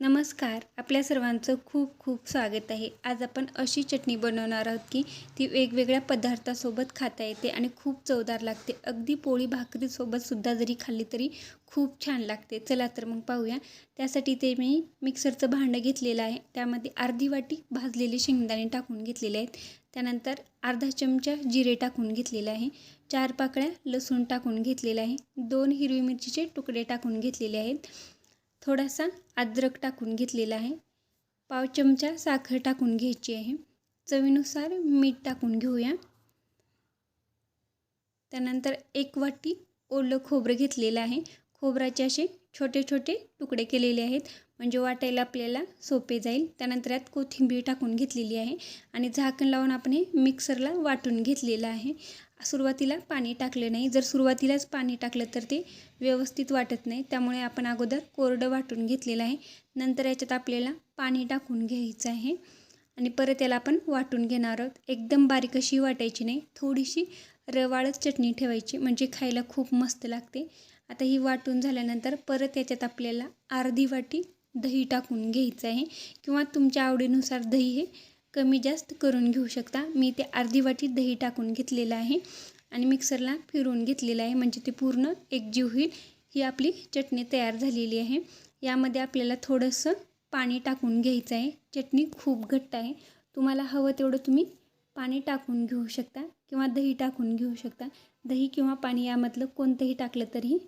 नमस्कार. आपल्या सर्वांचं खूप खूप स्वागत आहे. आज आपण अशी चटणी बनवणार आहोत की ती वेगवेगळ्या पदार्थासोबत खाता येते आणि खूप चवदार लागते. अगदी पोळी भाकरीसोबतसुद्धा जरी खाल्ली तरी खूप छान लागते. चला तर मग पाहूया. त्यासाठी ते मी मिक्सरचं भांडं घेतलेलं आहे. त्यामध्ये अर्धी वाटी भाजलेले शेंगदाणे टाकून घेतलेले आहेत. त्यानंतर अर्धा चमचा जिरे टाकून घेतलेले आहे. चार पाकळ्या लसूण टाकून घेतलेलं आहे. दोन हिरवी मिरचीचे तुकडे टाकून घेतलेले आहेत. थोडासा अद्रक टाकून घेतलेला आहे. पाव चमचा साखर टाकून घ्यायची आहे. चवीनुसार मीठ टाकून घेऊया. त्यानंतर एक वाटी ओलं खोबरं घेतलेलं आहे. खोबराचे असे छोटे छोटे तुकडे केलेले आहेत. म्हणजे वाटायला आपल्याला सोपे जाईल. त्यानंतर यात कोथिंबीर टाकून घेतलेली आहे. आणि झाकण लावून आपण हे मिक्सरला वाटून घेतलेलं आहे. सुरुवातीला पाणी टाकले नाही. जर सुरुवातीलाच पाणी टाकलं तर ते व्यवस्थित वाटत नाही. त्यामुळे आपण अगोदर कोरडं वाटून घेतलेलं आहे. नंतर याच्यात आपल्याला पाणी टाकून घ्यायचं आहे. आणि परत याला आपण वाटून घेणार आहोत. एकदम बारीक अशी वाटायची नाही. थोडीशी रवाळच चटणी ठेवायची म्हणजे खायला खूप मस्त लागते. आता ही वाटून झाल्यानंतर परत याच्यात आपल्याला अर्धी वाटी दही टाकून घ्यायचं आहे. किंवा तुमच्या आवडीनुसार दही हे कमी जास्त करून घेऊ शकता. मी ते अर्धी वाटी दही टाकून घेतलेलं आहे आणि मिक्सरला फिरवून घेतलेलं आहे. म्हणजे ते पूर्ण एकजीव होईल. ही आपली चटणी तयार झालेली आहे. यामध्ये आपल्याला थोडंसं पाणी टाकून घ्यायचं आहे. चटणी खूप घट्ट आहे. तुम्हाला हवं तेवढं तुम्ही पाणी टाकून घेऊ शकता किंवा दही टाकून घेऊ शकता. दही किंवा पाणी यामधलं कोणतंही टाकलं तरी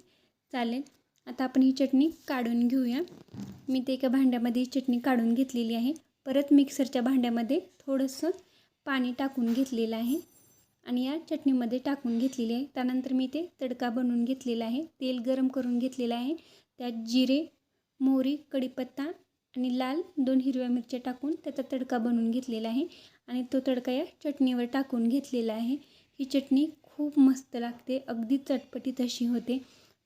चालेल. आता आपण ही चटणी काढून घेऊया. मी ते एका भांड्यामध्ये ही चटणी काढून घेतलेली आहे. परत मिक्सरच्या भांड्यामध्ये थोडंसं पाणी टाकून घेतलेलं आहे. आणि या चटणीमध्ये टाकून घेतलेली आहे. त्यानंतर मी ते तडका बनवून घेतलेला आहे. तेल गरम करून घेतलेलं आहे. त्यात जिरे मोहरी कढीपत्ता आणि लाल दोन हिरव्या मिरच्या टाकून त्याचा तडका बनवून घेतलेला आहे. आणि तो तडका या चटणीवर टाकून घेतलेला आहे. ही चटणी खूप मस्त लागते. अगदी चटपटीत अशी होते.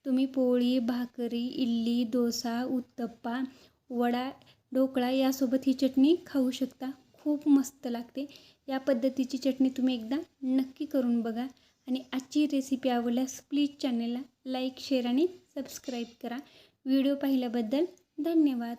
तुम्ही पोळी भाकरी इडली डोसा उत्तप्पा वडा ढोकळा यासोबत ही चटणी खाऊ शकता. खूप मस्त लागते. या पद्धतीची चटणी तुम्ही एकदा नक्की करून बघा आणि आजची रेसिपी आवडल्यास प्लीज चॅनलला लाईक शेअर आणि सबस्क्राईब करा. व्हिडिओ पाहिल्याबद्दल धन्यवाद.